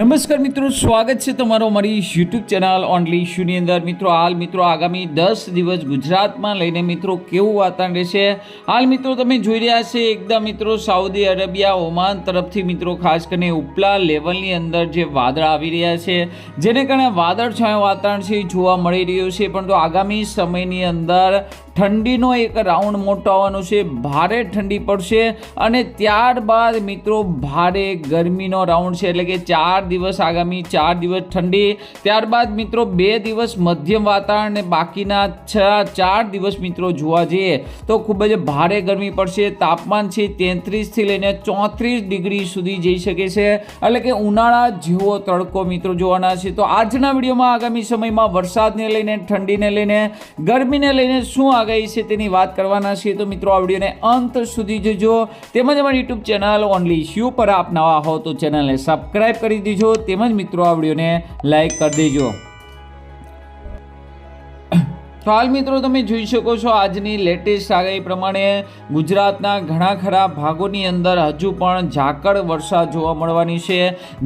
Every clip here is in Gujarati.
નમસ્કાર મિત્રો, સ્વાગત છે તમારો અમારી યુટ્યુબ ચેનલ ઓનલી ઇશ્યુની અંદર. મિત્રો, હાલ મિત્રો આગામી દસ દિવસ ગુજરાતમાં લઈને મિત્રો કેવું વાતાવરણ રહેશે? હાલ મિત્રો તમે જોઈ રહ્યા છે એકદમ મિત્રો સાઉદી અરેબિયા, ઓમાન તરફથી મિત્રો ખાસ કરીને ઉપલા લેવલની અંદર જે વાદળ આવી રહ્યા છે, જેને કારણે વાદળ છાયો વાતાવરણ છે જોવા મળી રહ્યું છે. પરંતુ આગામી સમયની અંદર ઠંડીનો એક રાઉન્ડ મોટો આવવાનો છે. ભારે ઠંડી પડશે અને ત્યારબાદ મિત્રો ભારે ગરમીનો રાઉન્ડ છે. એટલે કે ચાર દિવસ આગામી ચાર દિવસ ઠંડી. ત્યારબાદ મિત્રો બે દિવસ મધ્યમ વાતાવરણ અને બાકીના છ, ચાર દિવસ મિત્રો જોવા જઈએ તો ખૂબ જ ભારે ગરમી પડશે. તાપમાન છે તેત્રીસથી લઈને ચોત્રીસ ડિગ્રી સુધી જઈ શકે છે. એટલે કે ઉનાળા જેવો તડકો મિત્રો જોવાના છે. તો આજના વિડીયોમાં આગામી સમયમાં વરસાદને લઈને, ઠંડીને લઈને, ગરમીને લઈને શું આગાહી છે તેની વાત કરવાના છીએ તો મિત્રો આ વિડીયોને અંત સુધી જોજો. તેમજ અમારી યુટ્યુબ ચેનલ ઓનલી ઇશ્યુ પર આપ નવા હો તો ચેનલને સબસ્ક્રાઈબ કરી દીજો. તેમજ મિત્રો આ વિડીયોને લાઈક કરી દેજો. તો હાલ મિત્રો તમે જોઈ શકો છો આજની લેટેસ્ટ આગાહી પ્રમાણે ગુજરાતના ઘણા ખરા ભાગોની અંદર હજુ પણ ઝાકળ વરસાદ જોવા મળવાની છે.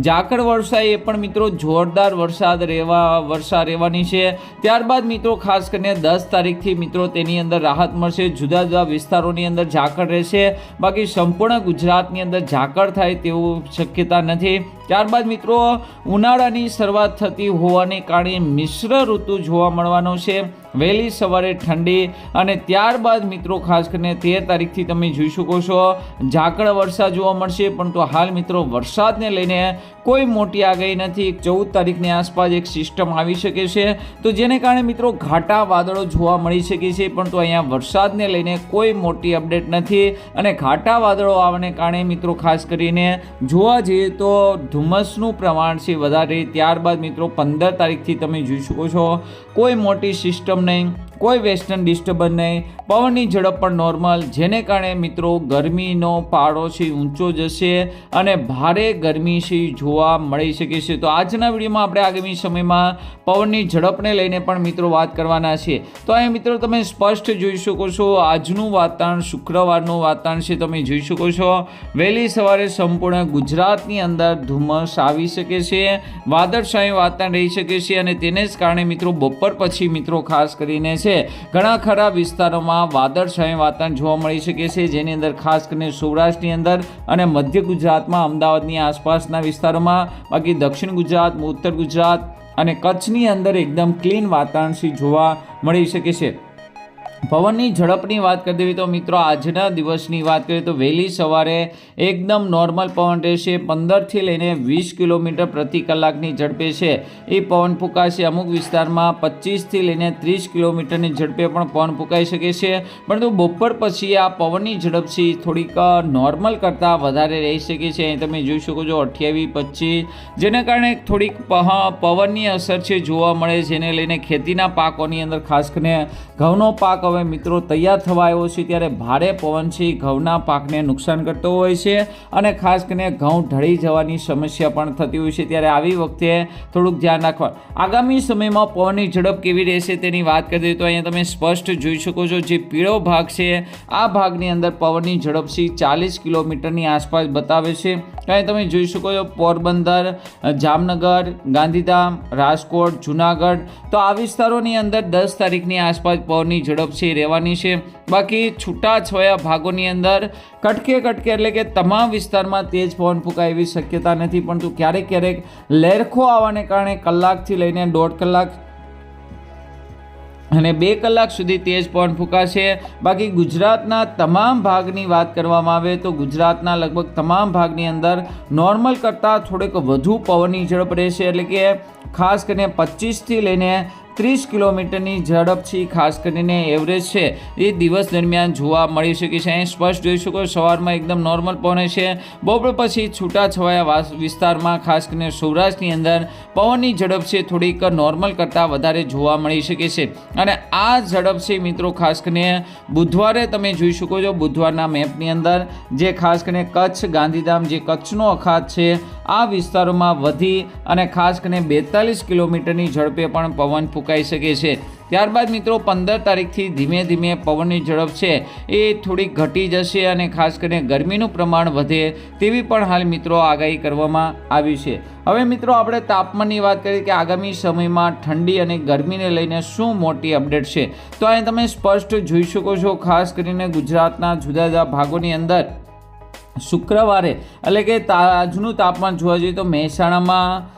ઝાકળ વરસા એ પણ મિત્રો જોરદાર વરસાદ રહેવા વર્ષા રહેવાની છે. ત્યારબાદ મિત્રો ખાસ કરીને દસ તારીખથી મિત્રો તેની અંદર રાહત મળશે. જુદા જુદા વિસ્તારોની અંદર ઝાકળ રહેશે. બાકી સંપૂર્ણ ગુજરાતની અંદર ઝાકળ થાય તેવું શક્યતા નથી. ત્યારબાદ મિત્રો, ઉનાળાની શરૂઆત થતી હોવાને કારણે મિશ્ર ઋતુ જોવા મળવાનો છે. વહેલી સવારે ઠંડી અને ત્યારબાદ મિત્રો, ખાસ કરીને તેર તારીખથી તમે જોઈ શકો છો, ઝાકળ વરસાદ જોવા મળશે. પરંતુ હાલ મિત્રો, વરસાદને લઈને કોઈ મોટી આગાહી નથી. ચૌદ તારીખની આસપાસ એક સિસ્ટમ આવી શકે છે. તો જેને કારણે મિત્રો, ઘાટા વાદળો જોવા મળી શકે છે. પરંતુ અહીંયા વરસાદને લઈને કોઈ મોટી અપડેટ નથી. અને ઘાટા વાદળો આવવાને કારણે મિત્રો, ખાસ કરીને જોવા જઈએ તો ધુમ્મસનું પ્રમાણ છે વધારે, ત્યારબાદ મિત્રો પંદર તારીખથી તમે જોઈ શકો છો. કોઈ મોટી સિસ્ટમ નહીં. કોઈ વેસ્ટર્ન ડિસ્ટર્બન્સ નહીં. પવનની ઝડપ પણ નોર્મલ જેને કારણે મિત્રો ગરમીનો પારો છે ઊંચો જશે અને ભારે ગરમી છે જોવા મળી શકે છે. તો આજના વિડીયોમાં આપણે આગામી સમયમાં પવનની ઝડપને લઈને પણ મિત્રો વાત કરવાના છે તો અહીં મિત્રો તમે સ્પષ્ટ જોઈ શકો છો, આજનું વાતાવરણ શુક્રવારનું વાતાવરણ છે. તમે જોઈ શકો છો, વહેલી સવારે સંપૂર્ણ ગુજરાતની અંદર ધુમ્મસ આવી શકે છે વાદળશાહી વાતાવરણ રહી શકે છે અને તેને જ કારણે મિત્રો બપોર પછી મિત્રો ખાસ કરીને છે. ઘણા ખરા વિસ્તારોમાં વાદળછાયું વાતાવરણ જોવા મળી શકે છે, જેની અંદર ખાસ કરીને સૌરાષ્ટ્રની અંદર અને મધ્ય ગુજરાતમાં, અમદાવાદની આસપાસના વિસ્તારોમાં, બાકી દક્ષિણ ગુજરાત, ઉત્તર ગુજરાત અને કચ્છની અંદર એકદમ ક્લીન વાતાવરણ જોવા મળી શકે છે. પવનની ઝડપની વાત કરી દેવી તો મિત્રો આજના દિવસની વાત કરીએ તો વહેલી સવારે એકદમ નોર્મલ પવન રહેશે. પંદરથી લઈને વીસ કિલોમીટર પ્રતિ કલાકની ઝડપે છે. એ પવન ફૂંકાશે. અમુક વિસ્તારમાં પચીસથી લઈને ત્રીસ કિલોમીટરની ઝડપે પણ પવન ફૂંકાઈ શકે છે. પરંતુ બપોર પછી આ પવનની ઝડપ છે થોડીક નોર્મલ કરતાં વધારે રહી શકે છે. અહીં તમે જોઈ શકો છો અઠ્યાવીસ, પચીસ, જેને કારણે થોડીક પવનની અસર છે જોવા મળે જેને લઈને ખેતીના પાકોની અંદર ખાસ કરીને ઘઉંનો પાક હવે મિત્રો તૈયાર થવા આવ્યો છે ત્યારે ભારે પવનથી ઘઉંના પાકને નુકસાન કરતો હોય છે અને ખાસ કરીને ઘઉં ઢળી જવાની સમસ્યા પણ થતી હોય છે. ત્યારે આવી વખતે થોડુંક ધ્યાન રાખવા આગામી સમયમાં પવનની ઝડપ કેવી રહેશે તેની વાત કરી દઈએ તો અહીંયા તમે સ્પષ્ટ જોઈ શકો છો જે પીળો ભાગ છે, આ ભાગની અંદર પવનની ઝડપ ચાલીસ કિલોમીટરની આસપાસ બતાવે છે. અહીં તમે જોઈ શકો છો, પોરબંદર, જામનગર, ગાંધીધામ, રાજકોટ, જુનાગઢ. તો આ વિસ્તારોની અંદર દસ તારીખની આસપાસ પવનની ઝડપ છે, રહેવાની છે. બાકી છૂટાછવાયા ભાગોની અંદર કટકે કટકે એટલે કે તમામ વિસ્તારમાં તેજ પવન ફૂંકાય એવી શક્યતા નથી, પરંતુ ક્યારેક ક્યારેક લેરખો આવવાને કારણે કલાકથી લઈને દોઢ કલાક અને બે કલાક સુધી તેજ પવન ફૂંકાશે. બાકી ગુજરાતના તમામ ભાગની વાત કરવામાં આવે તો ગુજરાતના લગભગ તમામ ભાગની અંદર નોર્મલ કરતાં થોડેક વધુ પવનની ઝડપ રહેશે. એટલે કે ખાસ કરીને પચીસથી લઈને ત્રીસ કિલોમીટરની ઝડપ ઈ ખાસ કરીને એવરેજ છે. એ દિવસ દરમિયાન જોવા મળી શકે છે. અહીં સ્પષ્ટ જોઈ શકો સવારમાં એકદમ નોર્મલ પવન છે. બપોર પછી છૂટાછવાયા વિસ્તારમાં ખાસ કરીને સૌરાષ્ટ્રની અંદર પવનની ઝડપ છે થોડીક નોર્મલ કરતાં વધારે જોવા મળી શકે છે. અને આ ઝડપ છે મિત્રો, ખાસ કરીને બુધવારે તમે જોઈ શકો છો, બુધવારના મેપની અંદર જે ખાસ કરીને કચ્છ, ગાંધીધામ જે કચ્છનો અખાત છે, આ વિસ્તારોમાં વધી અને ખાસ કરીને બેતાલીસ કિલોમીટરની ઝડપે પણ પવન ફૂંકાય ફૂંકાઈ શકે છે. ત્યારબાદ મિત્રો, પંદર તારીખથી ધીમે ધીમે પવનની ઝડપ છે. એ થોડીક ઘટી જશે અને ખાસ કરીને ગરમીનું પ્રમાણ વધે તેવી પણ હાલ મિત્રો આગાહી કરવામાં આવી છે. હવે મિત્રો, આપણે તાપમાનની વાત કરીએ કે આગામી સમયમાં ઠંડી અને ગરમીને લઈને શું મોટી અપડેટ છે? તો અહીં તમે સ્પષ્ટ જોઈ શકો છો, ખાસ કરીને ગુજરાતના જુદા જુદા ભાગોની અંદર. શુક્રવારે એટલે કે આજનું તાપમાન જોવા જઈએ તો મહેસાણામાં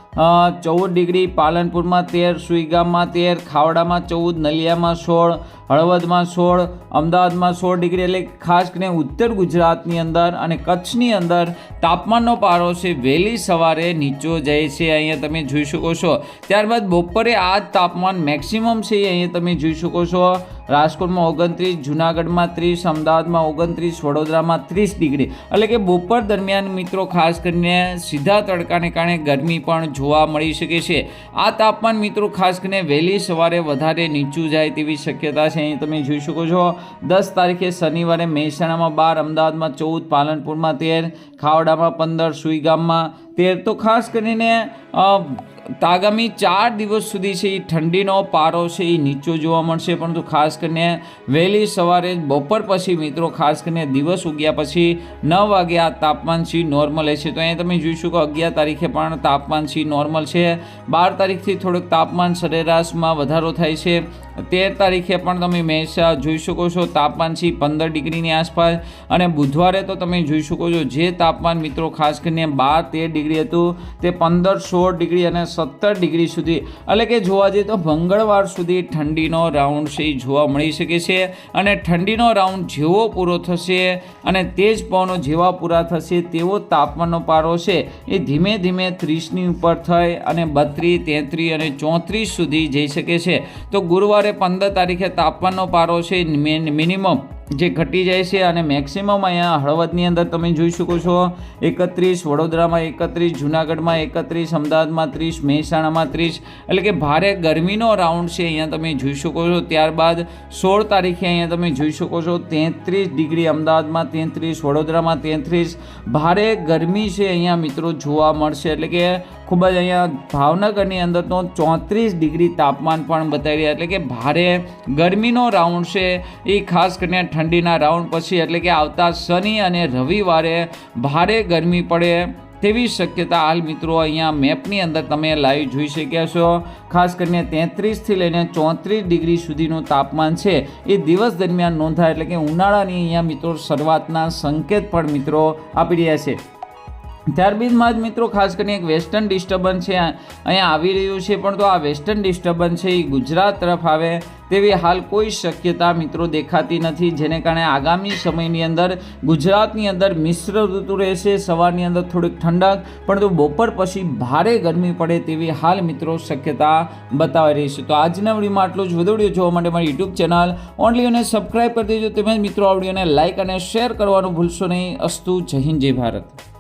ચૌદ ડિગ્રી પાલનપુરમાં તેર સુઈગામમાં તેર ખાવડામાં ચૌદ નલિયામાં સોળ હળવદમાં સોળ, અમદાવાદમાં સોળ ડિગ્રી એટલે ખાસ કરીને ઉત્તર ગુજરાતની અંદર અને કચ્છની અંદર તાપમાનનો પારો છે વહેલી સવારે નીચો જાય છે, અહીંયા તમે જોઈ શકો છો. ત્યારબાદ બપોરે આ તાપમાન મેક્સિમમ છે અહીંયા તમે જોઈ શકો છો. રાજકોટમાં ઓગણત્રીસ, જુનાગઢમાં ત્રીસ, અમદાવાદમાં ઓગણત્રીસ, વડોદરામાં ત્રીસ ડિગ્રી. એટલે કે બપોર દરમિયાન મિત્રો ખાસ કરીને સીધા તડકાને કારણે ગરમી પણ જોવા મળી શકે છે. આ તાપમાન મિત્રો ખાસ કરીને વહેલી સવારે વધારે નીચું જાય તેવી શક્યતા છે. અહીં તમે જોઈ શકો છો. દસ તારીખે શનિવારે મહેસાણામાં બાર, અમદાવાદમાં ચૌદ, પાલનપુરમાં તેર, ખાવડામાં પંદર, સુઈગામમાં તેર. તો ખાસ કરીને અ, આગામી ચાર દિવસ સુધી છે એ ઠંડીનો પારો છે એ નીચો જોવા મળશે. પરંતુ ખાસ કરીને વહેલી સવારે બપોર પછી મિત્રો ખાસ કરીને દિવસ ઉગ્યા પછી નવ વાગ્યા તાપમાન છે નોર્મલ છે તો અહીંયા તમે જોઈ શકો અગિયાર તારીખે પણ તાપમાન છે નોર્મલ છે. બાર તારીખથી થોડુંક તાપમાન સરેરાશમાં વધારો થાય છે. તેર તારીખે પણ તમે મહેસા જોઈ શકો છો તાપમાન છે પંદર ડિગ્રીની આસપાસ. અને બુધવારે તો તમે જોઈ શકો છો જે તાપમાન મિત્રો ખાસ કરીને બાર તેર ડિગ્રી હતું તે પંદર સોળ ડિગ્રી અને સત્તર ડિગ્રી સુધી. એટલે કે જોવા જઈએ તો મંગળવાર સુધી ઠંડીનો રાઉન્ડ છે એ જોવા મળી શકે છે અને ઠંડીનો રાઉન્ડ જેવો પૂરો થશે અને તેજ પવનો જેવા પૂરા થશે તેવો તાપમાનનો પારો છે એ ધીમે ધીમે ત્રીસની ઉપર થઈ અને બત્રીસ, તેત્રીસ અને ચોત્રીસ સુધી જઈ શકે છે. તો ગુરુવારે પંદર તારીખે તાપમાનનો પારો છે મિનિમમ જે ઘટી જાય છે અને મેક્સિમમ અહીંયા હળવદની અંદર તમે જોઈ શકો છો એકત્રીસ, વડોદરામાં એકત્રીસ, જુનાગઢમાં એકત્રીસ, અમદાવાદમાં ત્રીસ, મહેસાણામાં ત્રીસ. એટલે કે ભારે ગરમીનો રાઉન્ડ છે અહીંયા તમે જોઈ શકો છો. ત્યારબાદ સોળ તારીખે અહીંયા તમે જોઈ શકો છો તેત્રીસ ડિગ્રી અમદાવાદમાં તેત્રીસ, વડોદરામાં તેત્રીસ. ભારે ગરમી છે અહીંયા મિત્રો જોવા મળશે. એટલે કે ખૂબ જ અહીંયા ભાવનગરની અંદર તો ચોત્રીસ ડિગ્રી તાપમાન પણ બતાવી રહ્યા એટલે કે ભારે ગરમીનો રાઉન્ડ છે. એ ખાસ કરીને ઠંડીના રાઉન્ડ પછી એટલે કે આવતા શનિ અને રવિવારે ભારે ગરમી પડે તેવી શક્યતા હાલ મિત્રો અહીંયા મેપની અંદર તમે લાઈવ જોઈ શક્યા છો. ખાસ કરીને તેત્રીસથી લઈને ચોત્રીસ ડિગ્રી સુધીનું તાપમાન છે. એ દિવસ દરમિયાન નોંધાય એટલે કે ઉનાળાની અહીંયા મિત્રો શરૂઆતના સંકેત પણ મિત્રો આપી રહ્યા છે. ત્યારબાદમાં જ મિત્રો ખાસ કરીને એક વેસ્ટર્ન ડિસ્ટર્બન્સ છે, અહીંયા આવી રહ્યું છે, પણ તો આ વેસ્ટર્ન ડિસ્ટર્બન્સ છે એ ગુજરાત તરફ આવે તેવી હાલ કોઈ શક્યતા મિત્રો દેખાતી નથી, જેને કારણે આગામી સમયની અંદર ગુજરાતની અંદર મિશ્ર ઋતુ રહેશે, સવારની અંદર થોડીક ઠંડક પરંતુ બપોર પછી ભારે ગરમી પડે તેવી હાલ મિત્રો શક્યતા બતાવી રહી છે. તો આજના વિડીયોમાં આટલું જ. વધુ વીડિયો જોવા માટે મારી યુટ્યુબ ચેનલ ઓનલી અને સબસ્ક્રાઈબ કરી દેજો. તેમજ મિત્રો આ વિડીયોને લાઇક અને શેર કરવાનું ભૂલશો નહીં. અસ્તુ જય હિન્દ, જય ભારત.